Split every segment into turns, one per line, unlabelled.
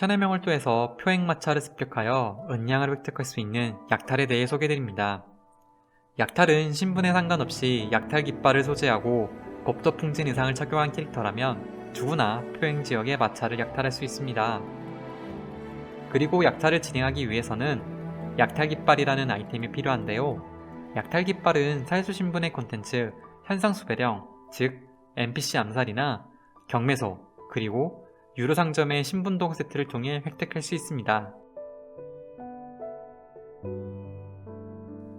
천의 명월도에서 표행 마차를 습격하여 은양을 획득할 수 있는 약탈에 대해 소개드립니다. 약탈은 신분에 상관없이 약탈 깃발을 소지하고 겁도 풍진 의상을 착용한 캐릭터라면 누구나 표행 지역의 마차를 약탈할 수 있습니다. 그리고 약탈을 진행하기 위해서는 약탈 깃발이라는 아이템이 필요한데요. 약탈 깃발은 살수 신분의 콘텐츠 현상 수배령, 즉 NPC 암살이나 경매소, 그리고 유료 상점의 신분동 세트를 통해 획득할 수 있습니다.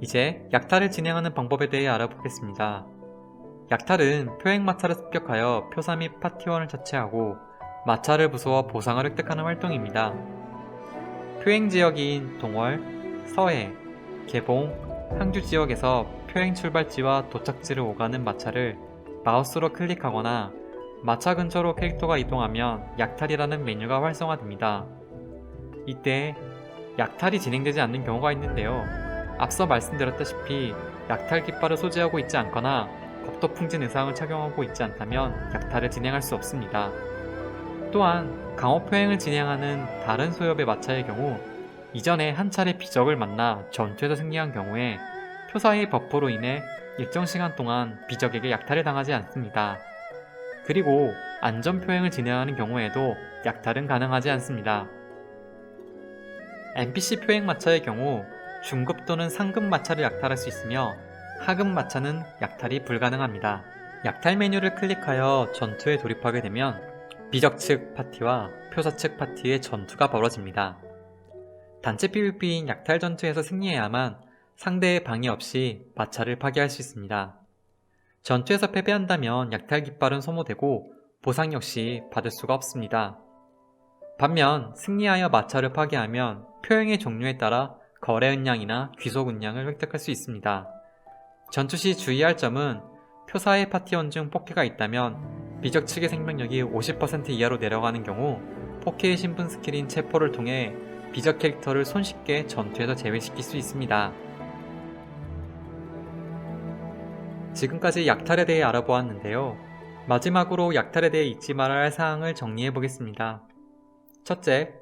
이제 약탈을 진행하는 방법에 대해 알아보겠습니다. 약탈은 표행 마차를 습격하여 표사 및 파티원을 자체하고 마차를 부수어 보상을 획득하는 활동입니다. 표행 지역인 동월, 서해, 개봉, 항주 지역에서 표행 출발지와 도착지를 오가는 마차를 마우스로 클릭하거나 마차 근처로 캐릭터가 이동하면 약탈이라는 메뉴가 활성화됩니다. 이때 약탈이 진행되지 않는 경우가 있는데요. 앞서 말씀드렸다시피 약탈 깃발을 소지하고 있지 않거나 겁도 풍진 의상을 착용하고 있지 않다면 약탈을 진행할 수 없습니다. 또한 강호 표행을 진행하는 다른 소엽의 마차의 경우 이전에 한 차례 비적을 만나 전투에서 승리한 경우에 표사의 버프로 인해 일정 시간 동안 비적에게 약탈을 당하지 않습니다. 그리고 안전 표행을 진행하는 경우에도 약탈은 가능하지 않습니다. NPC 표행 마차의 경우 중급 또는 상급 마차를 약탈할 수 있으며 하급 마차는 약탈이 불가능합니다. 약탈 메뉴를 클릭하여 전투에 돌입하게 되면 비적 측 파티와 표사 측 파티의 전투가 벌어집니다. 단체 PVP인 약탈 전투에서 승리해야만 상대의 방해 없이 마차를 파괴할 수 있습니다. 전투에서 패배한다면 약탈 깃발은 소모되고 보상 역시 받을 수가 없습니다. 반면 승리하여 마차를 파괴하면 표행의 종류에 따라 거래 은양이나 귀속 은양을 획득할 수 있습니다. 전투 시 주의할 점은 표사의 파티원 중 포켓가 있다면 비적 측의 생명력이 50% 이하로 내려가는 경우 포켓의 신분 스킬인 체포를 통해 비적 캐릭터를 손쉽게 전투에서 제외시킬 수 있습니다. 지금까지 약탈에 대해 알아보았는데요. 마지막으로 약탈에 대해 잊지 말아야 할 사항을 정리해 보겠습니다. 첫째,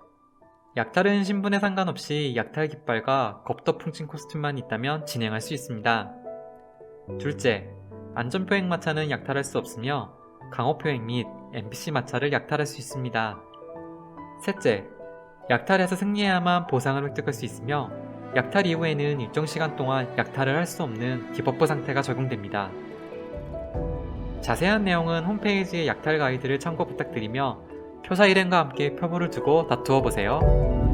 약탈은 신분에 상관없이 약탈 깃발과 겁더 풍진 코스튬만 있다면 진행할 수 있습니다. 둘째, 안전표행 마차는 약탈할 수 없으며 강호표행 및 NPC 마차를 약탈할 수 있습니다. 셋째, 약탈에서 승리해야만 보상을 획득할 수 있으며 약탈 이후에는 일정 시간 동안 약탈을 할 수 없는 디버프 상태가 적용됩니다. 자세한 내용은 홈페이지의 약탈 가이드를 참고 부탁드리며 표사 일행과 함께 표본을 두고 다투어 보세요.